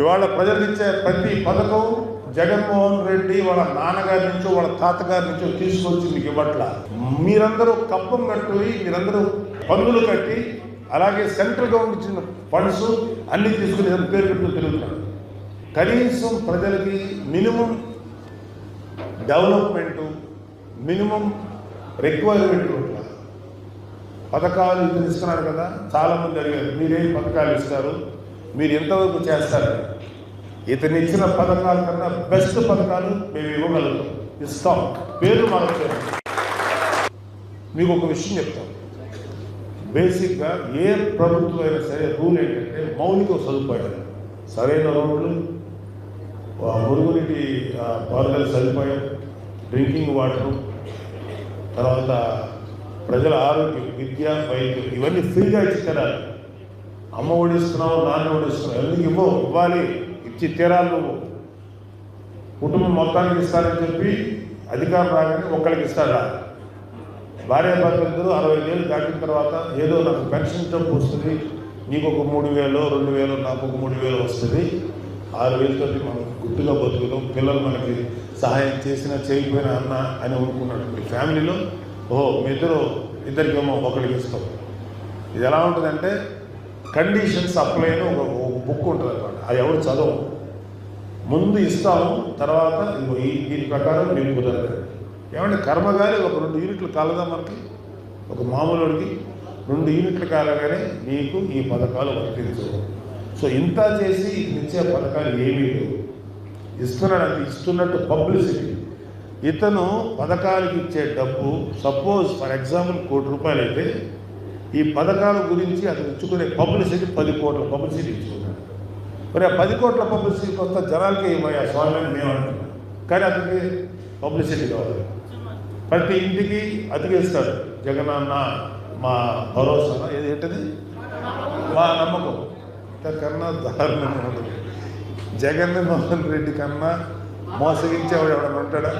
ఇవాళ ప్రజలు ఇచ్చే ప్రతి పథకం జగన్మోహన్ రెడ్డి వాళ్ళ నాన్నగారి నుంచో వాళ్ళ తాతగారి నుంచో తీసుకొచ్చి మీకు ఇవ్వట్ల? మీరందరూ కప్పం కట్టుకుని మీరందరూ పన్నులు కట్టి అలాగే సెంట్రల్ గవర్నమెంట్ ఇచ్చిన ఫండ్స్ అన్ని తీసుకుని పేరు పెట్టుకుని తిరుగుతున్నారు. కనీసం ప్రజలకి మినిమం డెవలప్మెంటు మినిమం రిక్వైర్మెంట్ పథకాలు ఇస్తున్నారు కదా చాలామంది అడిగారు మీరేం పథకాలు ఇస్తారు? మీరు ఎంతవరకు చేస్తారు? ఇతను ఇచ్చిన పథకాల కన్నా బెస్ట్ పథకాలు మేము ఇవ్వగలుగుతాం. ఇస్తాం పేరు మార్చారు మీకు ఒక విషయం చెప్తాం. బేసిక్గా ఏ ప్రభుత్వం అయినా సరే రూల్ ఏంటంటే మౌలిక సదుపాయాలు. సరైన రోడ్లు మురుగునీటి పారుదల సదుపాయం డ్రింకింగ్ వాటర్ తర్వాత ప్రజల ఆరోగ్యం విద్య వైద్యం ఇవన్నీ ఫ్రీగా ఇచ్చి అమ్మ ఓడిస్తున్నావు నాన్న ఓడిస్తున్నావు ఎందుకు ఇవ్వవు ఇవ్వాలి. ఇచ్చి తీరాలి నువ్వు. కుటుంబం మొత్తానికి ఇస్తానని చెప్పి అధికారం రాగానే ఒక్కరికి ఇస్తాడా? భార్య భర్తలిద్దరూ అరవై వేలు దాటిన తర్వాత ఏదో నాకు పెన్షన్ డబ్బు వస్తుంది. నీకు ఒక మూడు వేలు రెండు వేలు నాకు ఒక మూడు వేలు వస్తుంది. ఆరు వేలతో మనం గుర్తుగా బతుకుతాం పిల్లలు మనకి సహాయం చేసినా చేయకపోయినా అన్న అని అనుకున్నటువంటి ఫ్యామిలీలో? ఓహో మీ ఇద్దరు ఇద్దరికేమో ఒకరికి ఇస్తాం. ఇది ఎలా ఉంటుందంటే కండిషన్స్ అప్లై అని ఒక బుక్ ఉంటుంది అనమాట అది ఎవరు చదవం ముందు ఇస్తాము తర్వాత ఇంకో ఈ దీని ప్రకారం మీరు కుదరదు. ఏమంటే కర్మగాలి ఒక రెండు యూనిట్లు కాలదా మనకి? ఒక మామూలుడికి రెండు యూనిట్లు కాలగానే మీకు ఈ పథకాలు వర్తించవు. సో ఇంత చేసి ఇచ్చే పథకాలు ఏమీ లేవు. ఇస్తున్నాడు ఇస్తున్నట్టు పబ్లిసిటీ ఇతను పథకాలకు ఇచ్చే డబ్బు సపోజ్ ఫర్ ఎగ్జాంపుల్ కోటి రూపాయలు అయితే ఈ పథకాల గురించి అతను ఇచ్చుకునే పబ్లిసిటీ పది కోట్ల పబ్లిసిటీ ఇచ్చుకున్నాడు మరి ఆ పది కోట్ల పబ్లిసిటీ కొత్త జనాలకి ఇవ్వయా స్వామి మేము అంటున్నాం కానీ అతనికి పబ్లిసిటీ కావాలి. ప్రతి ఇంటికి అతికేస్తాడు. జగనన్న మా భరోసా ఏంటది? మా నమ్మకం. కన్నా దారుణంగా ఉంటుంది. జగన్మోహన్ రెడ్డి కన్నా మోసగించేవాడు ఎవడన్నా ఉంటాడా?